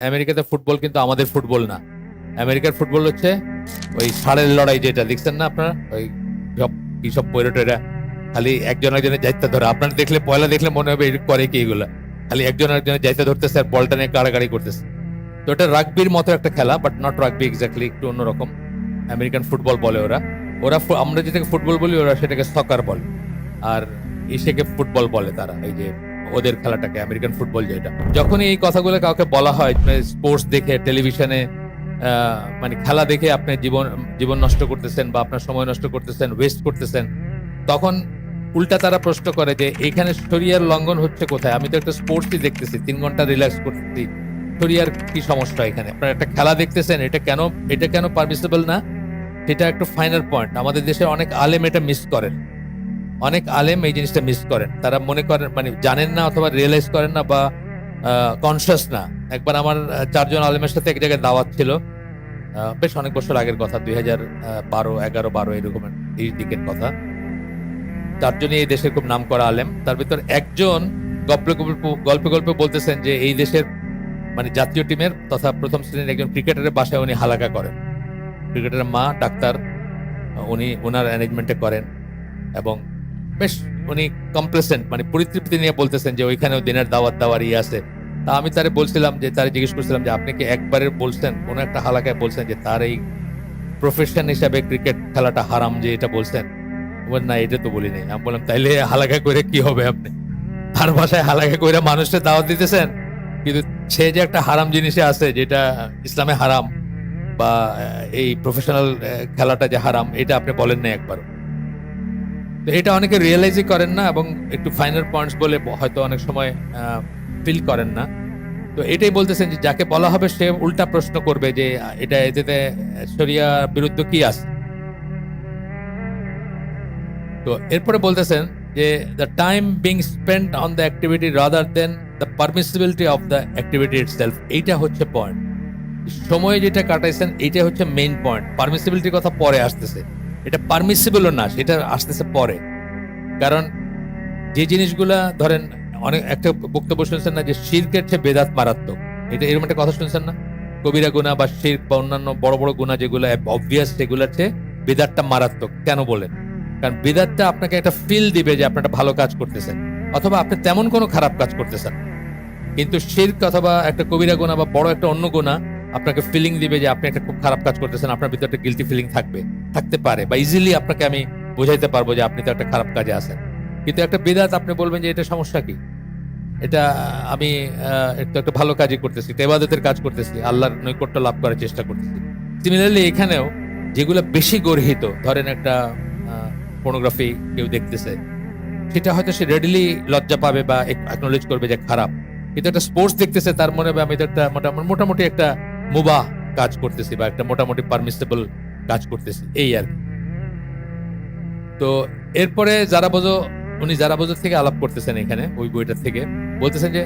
আমেরিকাতে ফুটবল কিন্তু আমাদের ফুটবল না। আমেরিকার ফুটবল হচ্ছে ওই ষাঁড়ের লড়াই যেটা, দেখছেন না আপনারা? ওই সব কি সব পৈরটেরা খালি একজন একজনের দায়িত্ব ধরে। আপনারা দেখলে, পয়লা দেখলে মনে হবে করে কি এগুলা। খালি একজন একজনের দায়িত্ব ধরতেছে আর বলটা নিয়ে কাড়াকাড়ি করতেছে। তো এটা রাগবির মতো একটা খেলা বাট নট রাগবি এক্স্যাক্টলি একটু অন্যরকম। আমেরিকান ফুটবল বলে ওরা। ওরা আমরা যেটাকে ফুটবল বলি, ওরা সেটাকে সকার বলে। আর এসেকে ফুটবল বলে তারা, এই যে ওদের খেলাটাকে আমেরিকান ফুটবল যেটা। যখনই এই কথাগুলো কাউকে বলা হয় স্পোর্টস দেখে টেলিভিশনে মানে খেলা দেখে আপনি জীবন জীবন নষ্ট করতেছেন বা আপনার সময় নষ্ট করতেছেন ওয়েস্ট করতেছেন, তখন উল্টা তারা প্রশ্ন করে যে, এখানে শরিয়ার লঙ্ঘন হচ্ছে কোথায়? আমি তো একটা স্পোর্টসই দেখতেছি, তিন ঘণ্টা রিল্যাক্স করতেছি। শরিয়ার কি সমস্যা এখানে? আপনারা একটা খেলা দেখতেছেন, এটা কেন এটা কেন পারমিসেবল না? সেটা একটু ফাইনাল পয়েন্ট আমাদের দেশে অনেক আলেম এটা মিস করেন। অনেক আলেম এই জিনিসটা মিস করেন। তারা মনে করেন মানে জানেন না অথবা রিয়েলাইজ করেন না বা কনসিয়াস না। একবার আমার চারজন আলেমের সাথে এক জায়গায় দাওয়াত ছিল। বেশ অনেক বছর আগের কথা, দুই হাজার বারো, এগারো, বারো এরকম এই দিকের কথা। চারজনই এই দেশের খুব নাম করা আলেম। তার ভিতর একজন গল্প গল্প গল্পে বলতেছেন যে, এই দেশের মানে জাতীয় টিমের তথা প্রথম শ্রেণির একজন ক্রিকেটারের বাসায় উনি হালাকা করেন। ক্রিকেটারের মা, ডাক্তার, উনি ওনার অ্যারেঞ্জমেন্টে করেন এবং বেশ উনি কমপ্লেসেন্ট মানে পরিতৃপ্তি নিয়ে বলতেছেন যে ওইখানেও দিনের দাওয়াত দাওয়ার ইয়ে আছে। তা আমি তারে বলছিলাম যে, তারে জিজ্ঞেস করছিলাম যে, আপনি কি একবারে বলছেন? কোনো একটা হালাকায় বলছেন যে, তার এই প্রফেশন হিসাবে ক্রিকেট খেলাটা হারাম যে এটা বলছেন। না, এটা তো বলি নাই আমি বললাম, তাইলে হালাকা করে কি হবে আপনি? তার ভাষায় হালাকা করে মানুষকে দাওয়াত দিতেছেন? কিন্তু সে যে একটা হারাম জিনিসে আছে, যেটা ইসলামে হারাম, বা এই প্রফেশনাল খেলাটা যে হারাম, এটা আপনি বলেন না একবার তো এটা অনেকে রিয়েলাইজই করেন না এবং একটু ফাইনাল পয়েন্টস বলে হয়তো অনেক সময় ফিল করেন না। তো এটাই বলতেছেন যে, যাকে বলা হবে সে উল্টা প্রশ্ন করবে যে এটা এতে, শরিয়া বিরুদ্ধে কি আছে? তো এরপরে বলতেছেন যে the time being spend on the activity rather than the permissibility of the activity itself এইটা হচ্ছে পয়েন্ট সময় যেটা কাটাইছেন, এইটা হচ্ছে মেইন পয়েন্ট পারমিসিবিলিটির কথা পরে আসতেছে। এটা পারমিসিবলও না, সেটা আসতেছে পরে। কারণ যে জিনিসগুলা ধরেন, অনেক একটা বক্তব্য শুনছেন না যে শিরকের চেয়ে বেদাত মারাত্মক। এটা এরকম একটা কথা শুনছেন না? কবিরা গুণা বা শির বা অন্যান্য বড় বড় গুণা যেগুলো অবভিয়াস সেগুলোর চেয়ে বেদাতটা মারাত্মক, কেন বলেন? কারণ বেদাতটা আপনাকে একটা ফিল দিবে যে আপনি একটা ভালো কাজ করতেছেন, অথবা আপনি তেমন কোনো খারাপ কাজ করতেছেন। কিন্তু শির্ক অথবা একটা কবিরা গুণা বা বড় একটা অন্য গুণা আপনাকে ফিলিং দিবে যে আপনি একটা খুব খারাপ কাজ করতেছেন, আপনার ভিতরে একটা গিলটি ফিলিং থাকবে, থাকতে পারে বা ইজিলি আপনাকে আমি বোঝাইতে পারব যে আপনি তো একটা খারাপ কাজে আছেন। কিন্তু একটা বেদাত আপনি বলবেন যে এটা সমস্যা কি? এটা আমি একটু একটা ভালো কাজই করতেছি তেবাদতের কাজ করতেছি, আল্লাহর নৈকট্য লাভ করার চেষ্টা করতেছি। সিমিলারলি এখানেও যেগুলো বেশি গর্হিত, ধরেন একটা পর্নোগ্রাফি কেউ দেখতেছে, সেটা হয়তো সে রেডিলি লজ্জা পাবে বা অ্যাকনোলেজ করবে যে খারাপ। কিন্তু একটা স্পোর্টস দেখতেছে, তার মনে হবে আমি তো একটা মোটামুটি মোটামুটি একটা মুবাহ কাজ করতেছি বা একটা মোটামুটি পারমিসেবল কাজ করতেছি, এই আর তো এরপরে যারা বোঝো উনি যারা বোঝো থেকে আলাপ করতেছেন এখানে, ওই বইটা থেকে, বলতেছেন যে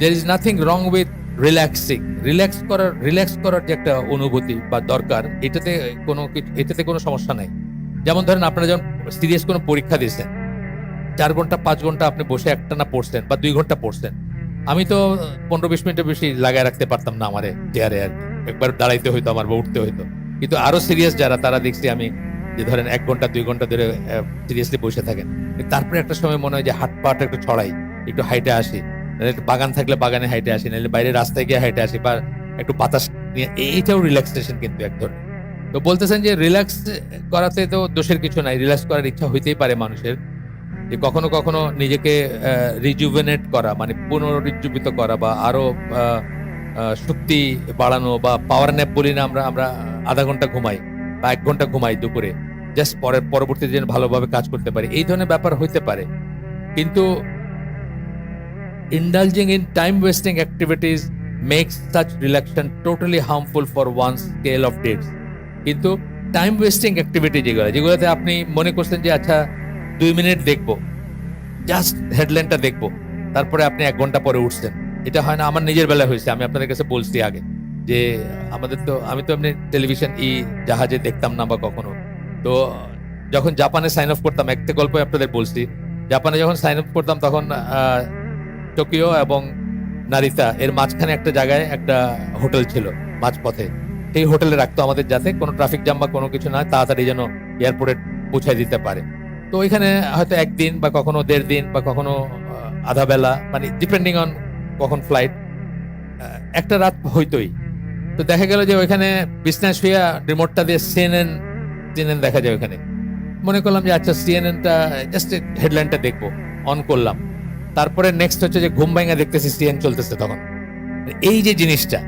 there is nothing wrong with relaxing relax করার রিল্যাক্স করার যে একটা অনুভূতি বা দরকার, এটাতে কোনো এটাতে কোনো সমস্যা নাই। যেমন ধরেন আপনারা যখন সিরিয়াস কোনো পরীক্ষা দিয়েছেন, চার ঘণ্টা, পাঁচ ঘণ্টা আপনি বসে একটা না পড়ছেন বা দুই ঘণ্টা পড়ছেন আমি তো পনেরো বিশ মিনিটের বেশি লাগায় রাখতে পারতাম না আমারে চেয়ারে আর একবার দাঁড়াইতে হইতো, আমার বা উঠতে হইতো। কিন্তু আরও সিরিয়াস যারা, তারা দেখছি আমি যে ধরেন এক ঘণ্টা, দুই ঘণ্টা ধরে সিরিয়াসলি বসে থাকেন। তারপরে একটা সময় মনে হয় যে হাট পাটা একটু ছড়াই, একটু হাইটে আসি। একটু বাগান থাকলে বাগানে হাইটে আসি, নাহলে বাইরে রাস্তায় গিয়ে হাইটে আসি বা একটু বাতাস নিয়ে এইটাও রিল্যাক্সেশন কিন্তু এক ধরনের। তো বলতেছেন যে রিল্যাক্স করাতে তো দোষের কিছু নাই রিল্যাক্স করার ইচ্ছা হইতেই পারে মানুষের। যে কখনো কখনো নিজেকে রিজুভেনেট করা মানে পুনরুজ্জীবিত করা বা আরও আহ, আহ, শক্তি বাড়ানো বা পাওয়ার ন্যাপ বলি না আমরা আমরা আধা ঘণ্টা ঘুমাই বা এক ঘণ্টা ঘুমাই দুপুরে জাস্ট পরের পরবর্তী যেন ভালোভাবে কাজ করতে পারি। এই ধরনের ব্যাপার হইতে পারে। কিন্তু indulging in time wasting activities makes such relaxation totally harmful for one's scale of dates কিন্তু টাইম ওয়েস্টিং অ্যাক্টিভিটি যেগুলো যেগুলোতে আপনি মনে করছেন যে আচ্ছা দুই মিনিট দেখব। জাস্ট হেডলাইনটা দেখব। তারপরে আপনি এক ঘণ্টা পরে উঠছেন। এটা হয় না, আমার নিজের বেলায় হয়েছে। আমি আপনাদের কাছে বলছি আগে যে আমাদের তো, আমি তো এমনি টেলিভিশন ই, জাহাজে দেখতাম না বা কখনো। তো যখন জাপানে সাইন অফ করতাম একটা গল্প আপনাদের বলছি, জাপানে যখন সাইন অফ করতাম তখন টোকিও এবং নারিতা এর মাঝখানে একটা জায়গায় একটা হোটেল ছিল, মাঝপথে। সেই হোটেলে রাখতো আমাদের যাতে কোনো ট্রাফিক জ্যাম বা কোনো কিছু না তাড়াতাড়ি যেন এয়ারপোর্টে পৌঁছায় দিতে পারে। তো ওইখানে হয়তো একদিন বা কখনো দেড় দিন বা কখনো আধা বেলা মানে ডিপেন্ডিং অন কখন ফ্লাইট একটা রাত হইতোই। তো দেখা গেল যে ওইখানে বিছনায় শুয়ে রিমোটটা দিয়ে সিএনএন সিএনএন দেখা যায় ওইখানে। মনে করলাম যে আচ্ছা সিএনএনটা জাস্ট হেডলাইনটা দেখব অন করলাম। তারপরে নেক্সট হচ্ছে যে ঘুম ভাঙা দেখতেছি সিএন চলতেছে তখন। এই যে জিনিসটা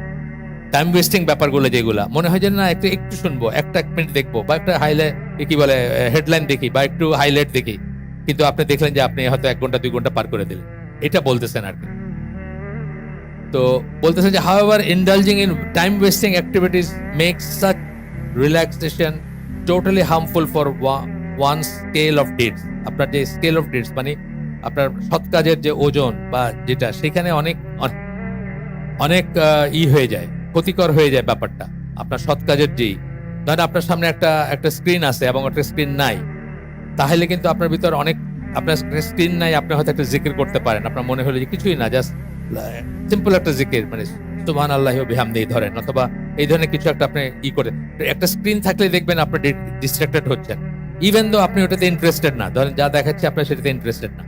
টাইম ওয়েস্টিং ব্যাপারগুলো যেগুলা, মনে হয় যে না, একটু একটু শুনব, একটা এক মিনিট দেখব বা একটা হাইলাইট কি বলে হেডলাইন দেখি বা একটু হাইলাইট দেখি। কিন্তু আপনি দেখলেন যে আপনি হয়তো এক ঘণ্টা, দুই ঘণ্টা পার করে দিলেন। এটা বলতেছেন আর কি। তো বলতেছেন যে however indulging in time wasting activities make such relaxation totally harmful for one scale of deeds আপনার যে স্কেল অফ ডিডস মানে আপনার সৎ কাজের যে ওজন বা যেটা, সেখানে অনেক, অন- অনেক ই হয়ে যায়, ক্ষতিকর হয়ে যায় ব্যাপারটা। আপনার সৎ কাজের যেই ধরেন আপনার সামনে একটা একটা স্ক্রিন আছে এবং একটা স্ক্রিন নাই। তাহলে কিন্তু আপনার ভিতর অনেক, আপনার স্ক্রিন নাই, আপনি হয়তো একটা জিকির করতে পারেন। আপনার মনে হলো যে কিছুই না জাস্ট সিম্পল একটা জিকির মানে সুবহান আল্লাহ বিহামদি ধরেন, অথবা এই ধরনের কিছু একটা আপনি ই করে একটা স্ক্রিন থাকলে দেখবেন আপনি ডিস্ট্রাক্টেড হচ্ছেন। ইভেন দো আপনি ওটাতে ইন্টারেস্টেড না, ধরেন যা দেখাচ্ছে আপনার সেটাতে ইন্টারেস্টেড না।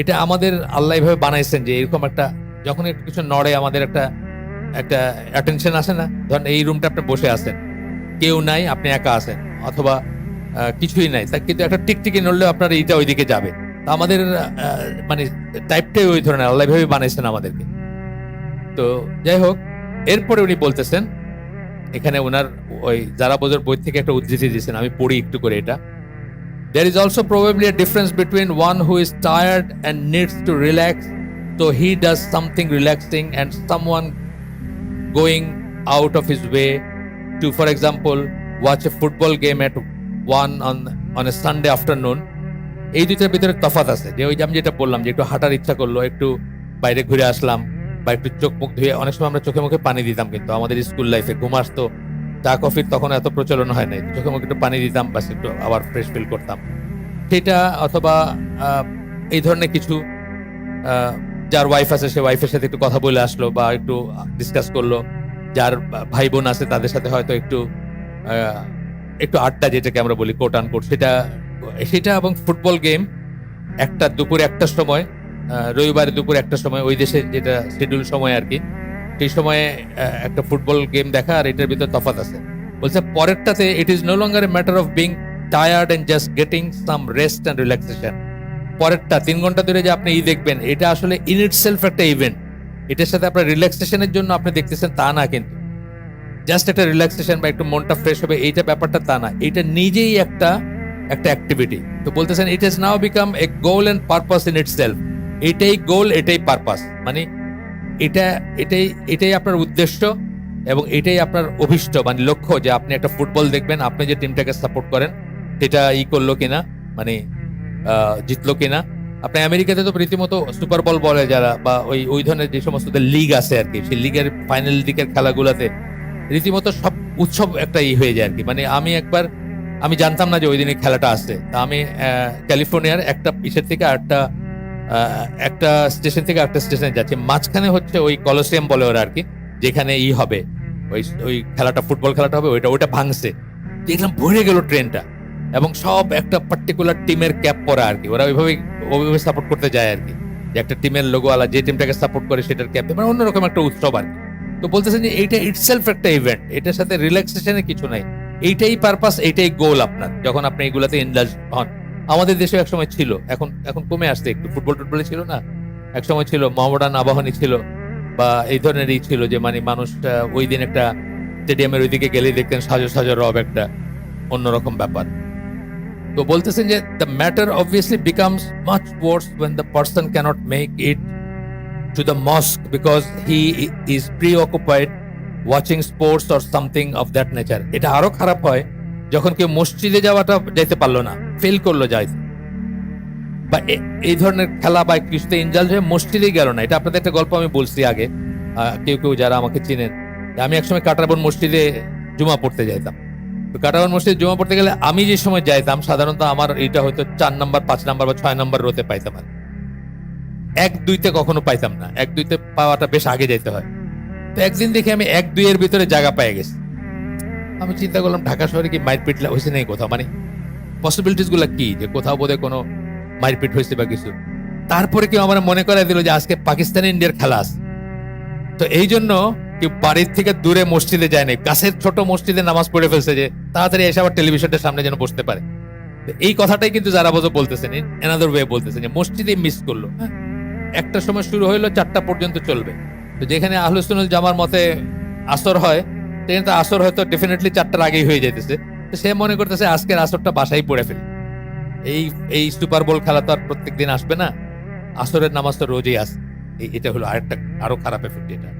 এটা আমাদের আল্লাহ এইভাবে বানাইছেন যে এরকম একটা, যখন একটু কিছু নড়ে, আমাদের একটা একটা অ্যাটেনশন আসে না, ধরেন এই রুমটা আপনি বসে আছেন। কেউ নাই আপনি একা আছেন অথবা কিছুই নাই। তা কিন্তু একটা টিকটিকি নড়লেও আপনার এইটা ওইদিকে যাবে। তা আমাদের মানে টাইপটাই ওই ধরনের আল্লাহ ভাবে বানাইছেন আমাদেরকে। তো যাই হোক এরপরে উনি বলতেছেন এখানে ওনার ওই যারা বোঝার বই থেকে একটা উদ্ধৃতি দিয়েছেন আমি পড়ি একটু করে এটা। There is also probably a difference between one who is tired and needs to relax, so he does something relaxing, and someone going out of his way to, for example, watch a football game at one on on a Sunday afternoon. এই দুইটার ভিতরে তফাৎ আছে। যে ওই যে আমি যেটা বললাম যে একটু হাঁটার ইচ্ছা করল একটু বাইরে ঘুরে আসলাম বা একটু চোখ মুখ ধুয়ে অনেক সময় আমরা চোখে মুখে পানি দিতাম কিন্তু আমাদের স্কুল লাইফে ঘুম আসতো চা কফির তখন এত প্রচলন হয় নাই। চোখে মুখে একটু পানি দিতাম বাস একটু আবার ফ্রেশ ফিল করতাম। সেটা অথবা এই ধরনের কিছু যার ওয়াইফ আছে সে ওয়াইফের সাথে একটু কথা বলে আসলো বা একটু ডিসকাস করল। যার ভাই বোন আছে, তাদের সাথে হয়তো একটু একটু আড্ডা যেটাকে আমরা বলি কোট আনকোট সেটা সেটা এবং ফুটবল গেম একটা দুপুর একটার সময় রবিবারে দুপুর একটার সময়, ওই দেশে যেটা শিডিউল সময় আর কি, সেই সময়ে একটা ফুটবল গেম দেখা আর এটার ভিতর তফাৎ আছে। বলছে, পরেরটাতে it is no longer a matter of being tired and just getting some rest and relaxation পরেরটা, তিন ঘণ্টা ধরে যে আপনি ই দেখবেন, এটা আসলে ইন ইট সেলফ একটা ইভেন্ট এটার সাথে আপনার রিল্যাক্সেশনের জন্য আপনি দেখতেছেন তা না কিন্তু। জাস্ট একটা রিল্যাক্সেশন বা একটু মনটা ফ্রেশ হবে, এইটা ব্যাপারটা তা না। এটা নিজেই একটা একটা অ্যাক্টিভিটি তো বলতেছেন it is now become a goal and purpose in itself এটাই গোল এটাই পারপাস মানে এটা, এটাই এটাই আপনার উদ্দেশ্য এবং এটাই আপনার অভিষ্ট মানে লক্ষ্য যে আপনি একটা ফুটবল দেখবেন, আপনি যে টিমটাকে সাপোর্ট করেন, সেটা ই করল কিনা মানে জিতলো কিনা আপনি আমেরিকাতে তো রীতিমতো সুপার বল বলে যারা, বা ওই ওই ধরনের যে সমস্ত লিগ আছে আর কি, সেই লিগের ফাইনাল দিকের খেলাগুলোতে রীতিমতো সব উৎসব একটা ই হয়ে যায় আর কি। মানে আমি একবার, আমি জানতাম না যে ওই দিনে খেলাটা আসছে। তা আমি ক্যালিফোর্নিয়ার একটা ইসের থেকে আরেকটা একটা স্টেশন থেকে একটা স্টেশনে যাচ্ছি। মাঝখানে হচ্ছে ওই কলসিয়াম বলে ওরা আর কি, যেখানে ই হবে। ওই ওই খেলাটা, ফুটবল খেলাটা হবে, ওইটা ওইটা ভাঙছে। দেখলাম ভরে গেল ট্রেনটা। এবং সব একটা পার্টিকুলার টিমের ক্যাপ পরা আর কি। ওরা ওইভাবে ওইভাবে সাপোর্ট করতে যায় আর কি। যে একটা টিমের লোগো আলা যে টিমটাকে সাপোর্ট করে সেটার ক্যাপ মানে অন্যরকম একটা উৎসব আর তো বলতেছেন যে এইটা ইটসেলফ একটা ইভেন্ট এটার সাথে রিল্যাক্সেশনের কিছু নাই। এইটাই পারপাস এইটাই গোল আপনার যখন আপনি এগুলাতে ইন্ডালজ হন। আমাদের দেশে এক সময় ছিল এখন এখন কমে আসছে। একটু ফুটবল টুটবলে ছিল না এক সময় ছিল মহামডান আবাহনী ছিল বা এই ধরনেরই ছিল যে মানে মানুষ আহ, ওই দিন একটা স্টেডিয়ামের ওইদিকে গেলেই দেখতেন সাজো সাজো রব একটা অন্যরকম ব্যাপার। তো বলতেছেন যে the matter obviously becomes much worse when the person can't make it to the mosque because he is preoccupied watching sports or something of that nature এটা আরও খারাপ হয় যখন কেউ মসজিদে যাওয়াটা যাইতে পারল না ফেল করল যাইতে বা এই ধরনের খেলা বা কিছুতে ইনজাল্ভ হয়ে মসজিদেই গেল না, এটা আপনাদের একটা গল্প আমি বলছি আগে। কেউ কেউ যারা আমাকে চিনেন, আমি একসময় কাটারবন মসজিদে জুমা পড়তে যাইতাম। তো কাটারবন জমা পড়তে গেলে আমি যে সময় যাইতাম, সাধারণত আমার এটা হয়তো চার নাম্বার, পাঁচ নাম্বার বা ছয় নাম্বার রোতে পাইতাম আর এক দুইতে কখনো পাইতাম না। এক দুইতে পাওয়াটা বেশ আগে যেতে হয়। তো একদিন দেখি আমি এক দুইয়ের ভিতরে জায়গা পেয়ে গেছি। আমি চিন্তা করলাম, ঢাকা শহরে কি মারপিট হয়েছে নাই কোথাও? মানে পসিবিলিটিসগুলা কি? যে কোথাও বোধহয় কোনো মারপিট হয়েছে বা কিছু। তারপরে কেউ আমার মনে করাই দিল যে আজকে পাকিস্তান ইন্ডিয়ার খেলা আছে। তো এই জন্য কেউ বাড়ির থেকে দূরে মসজিদে যায় নাই। কাছের ছোট মসজিদে নামাজ পড়ে ফেলছে যে তাড়াতাড়ি এসে আবার টেলিভিশনটার সামনে যেন বসতে পারে। এই কথাটাই কিন্তু যারা বোঝো বলতেছেন এনাদার ওয়ে বলতেছেন যে মসজিদে মিস করল। হ্যাঁ? একটা সময় শুরু হইল, চারটা পর্যন্ত চলবে। তো যেখানে আহলুসুল জামার মতে আসর হয়, সেখানে তো আসর হয়তো ডেফিনেটলি চারটার আগেই হয়ে যেতেছে তো সে মনে করতেছে, আজকের আসরটা বাসায় পড়ে ফেলি। এই এই সুপার বোল খেলা তো আর প্রত্যেক দিন আসবে না। আসরের নামাজ তো রোজই আসে এটা হলো আরেকটা, আরও খারাপ এফেক্ট এটা।